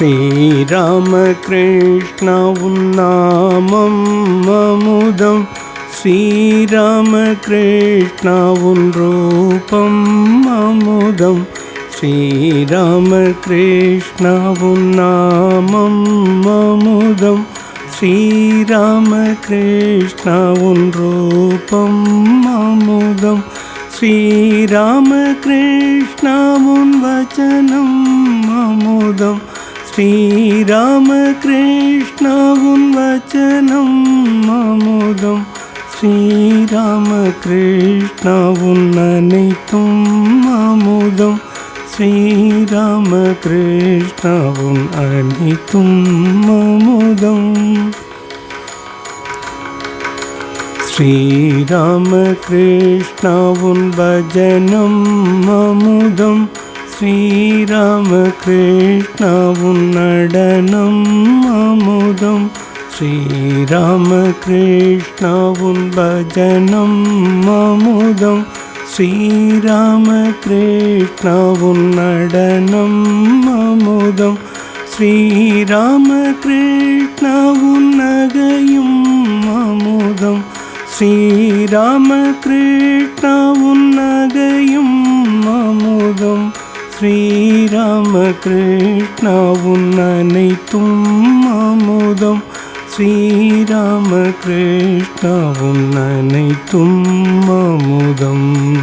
श्रीरामकृष्णवुन्नामं ममुदं श्रीरामकृष्णवुन्रूपं ममुदं श्रीरामकृष्णवुन्नामं ममुदं श्रीरामकृष्णवुन्रूपं ममुदम् श्रीराम ममुदम् श्रीराम ममुदं श्रीराम वचनं ममुदम् உன் வச்சனம் அமுதம். ஸ்ரீராமகிருஷ்ண உன் அமுதம் ஸ்ரீராமகிருஷ்ண அனைத்தும் அமுதம். ஸ்ரீராமகிருஷ்ண அனைத்தும் அமுதம். ஸ்ரீராமகிருஷ்ண பஜனம் அமுதம். ஸ்ரீராமகிருஷ்ண உன் நடனம் அமுதம். ஸ்ரீராமகிருஷ்ண உன் பஜனம் அமுதம். ஸ்ரீராமகிருஷ்ண உன் நடனம் அமுதம். ஸ்ரீராமகிருஷ்ண உன் நகையும் அமுதம். ஸ்ரீராமகிருஷ்ண உன் நகையும் ஸ்ரீராமகிருஷ்ண உன் அனைத்தும் அமுதம். ஸ்ரீராமகிருஷ்ண உன் அனைத்தும் அமுதம்.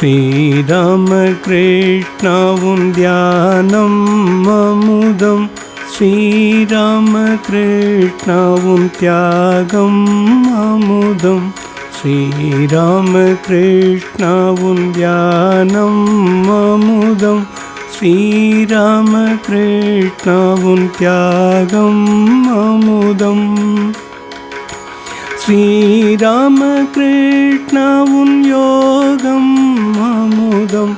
ஸ்ரீராமகிருஷ்ண உன் தியானம் அமுதம். ஸ்ரீராமகிருஷ்ண உன் தியாகம் அமுதம் श्रीराम कृष्णं ममुदम् श्रीराम कृष्ण त्यागं ममुदम् श्रीरामकृष्णोगं ममुदं।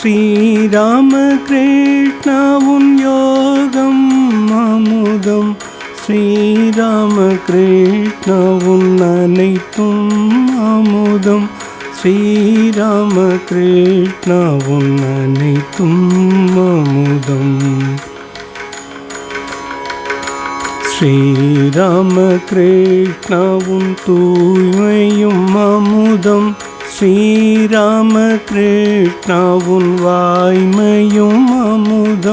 श्रीराम कृष्ण योगं ममुदम् ஸ்ரீராம கிருஷ்ண யோகம் அமுதம் ஸ்ரீராம கிருஷ்ண அனைத்தும் அமுதம் ஸ்ரீராமகிருஷ்ண உன் உன் தூய்மையும் அமுதம் ஸ்ரீராமகிருஷ்ண உன் வாய்மையும் அமுதம்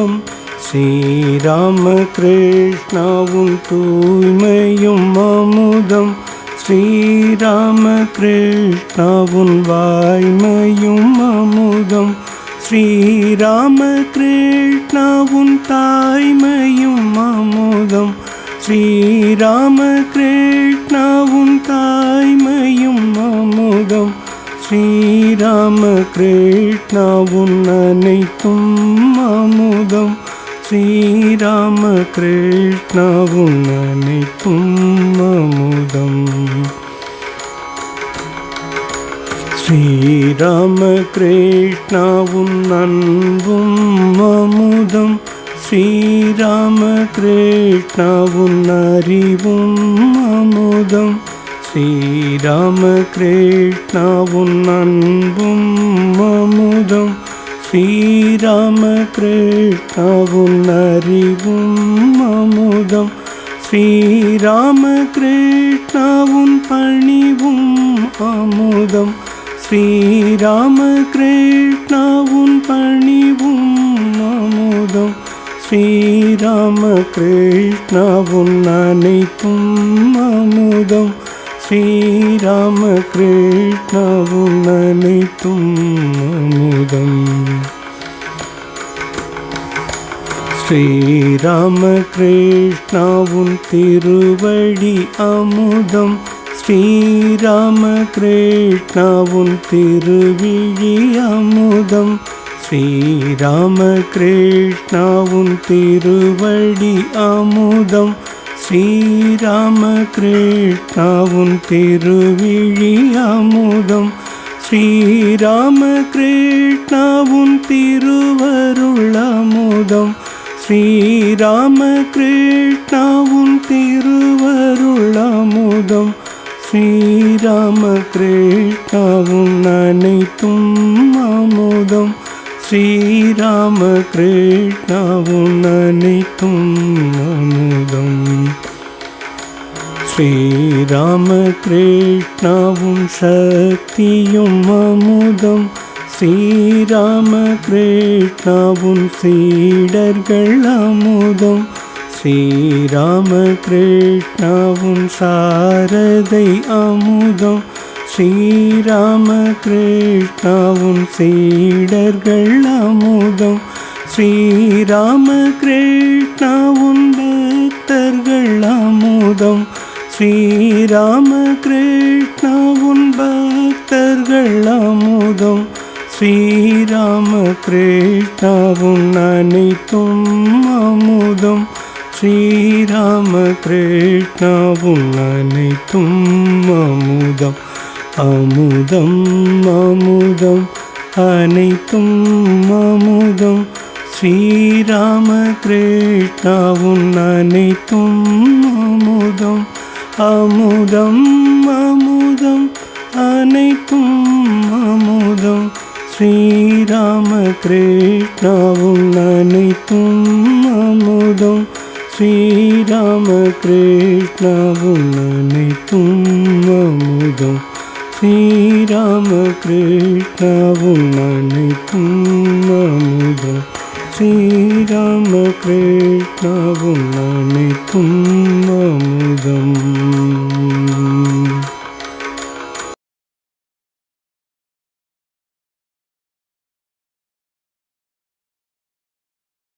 ஸ்ரீராமகிருஷ்ண உன் தூய்மையும் அமுதம். ஸ்ரீராமகிருஷ்ண உன் வாய்மையும் அமுதம். ஸ்ரீராமகிருஷ்ண உன் தாய்மையும் அமுதம். ஸ்ரீராமகிருஷ்ண உன் தாய்மையும் அமுதம். ஸ்ரீராமகிருஷ்ண உன் அனைத்தும் அமுதம். ஸ்ரீராமகிருஷ்ண உன் அனைத்தும் அமுதம் ஸ்ரீராமகிருஷ்ண உன் அன்பும் அமுதம் ஸ்ரீராமகிருஷ்ண உன் அறிவும் அமுதம் ஸ்ரீராமகிருஷ்ண உன் அறிவும் அமுதம். ஸ்ரீராமகிருஷ்ண உன் பணிவும் அமுதம். ஸ்ரீராமகிருஷ்ண உன் பணிவும் அமுதம். ஸ்ரீராமகிருஷ்ண உன் அனைத்தும் அமுதம். ஸ்ரீராமகிருஷ்ண உன் அனைத்தும் அமுதம். ஸ்ரீராமகிருஷ்ண உன் திருவடி அமுதம். ஸ்ரீராமகிருஷ்ண உன் திருவிழி அமுதம். ஸ்ரீராமகிருஷ்ண உன் திருவடி அமுதம். ஸ்ரீராமகிருஷ்ண உன் திருவிழி அமுதம் ஸ்ரீராமகிருஷ்ண உன் திருவருள் அமுதம் ஸ்ரீராமகிருஷ்ண உன் திருவருள் அமுதம் ஸ்ரீராமகிருஷ்ண உன் அனைத்தும் அமுதம் ஸ்ரீராம கிருஷ்ணாவும் அமுதம். ஸ்ரீராம கிருஷ்ணாவும் சக்தியும் அமுதம். ஸ்ரீராம கிருஷ்ணாவும் சீடர்கள் அமுதம். ஸ்ரீராம கிருஷ்ணாவும் சாரதை அமுதம். ஸ்ரீராம கிருஷ்ணாவும் சீடர்கள் அமுதம். ஸ்ரீராம கிருஷ்ணாவும் பக்தர்கள் அமுதம். ஸ்ரீராம கிருஷ்ணாவும் பக்தர்கள் அமுதம். ஸ்ரீராம கிருஷ்ணாவும் அனைத்தும் அமுதம். ஸ்ரீராம கிருஷ்ணாவும் அனைத்தும் அமுதம். அமுதம் அமுதம் அனைத்தும் அமுதம். ஸ்ரீராம கிருஷ்ணாவும் அனைத்தும் அமுதம். அமுதம் அமுதம் அனைத்தும் அமுதம். ஸ்ரீராம கிருஷ்ணாவும் அனைத்தும் அமுதம். ஸ்ரீராம கிருஷ்ணாவும் அனைத்தும் அமுதம். ஸ்ரீராம கிருஷ்ணாவும் அனைத்தும் அமுதம்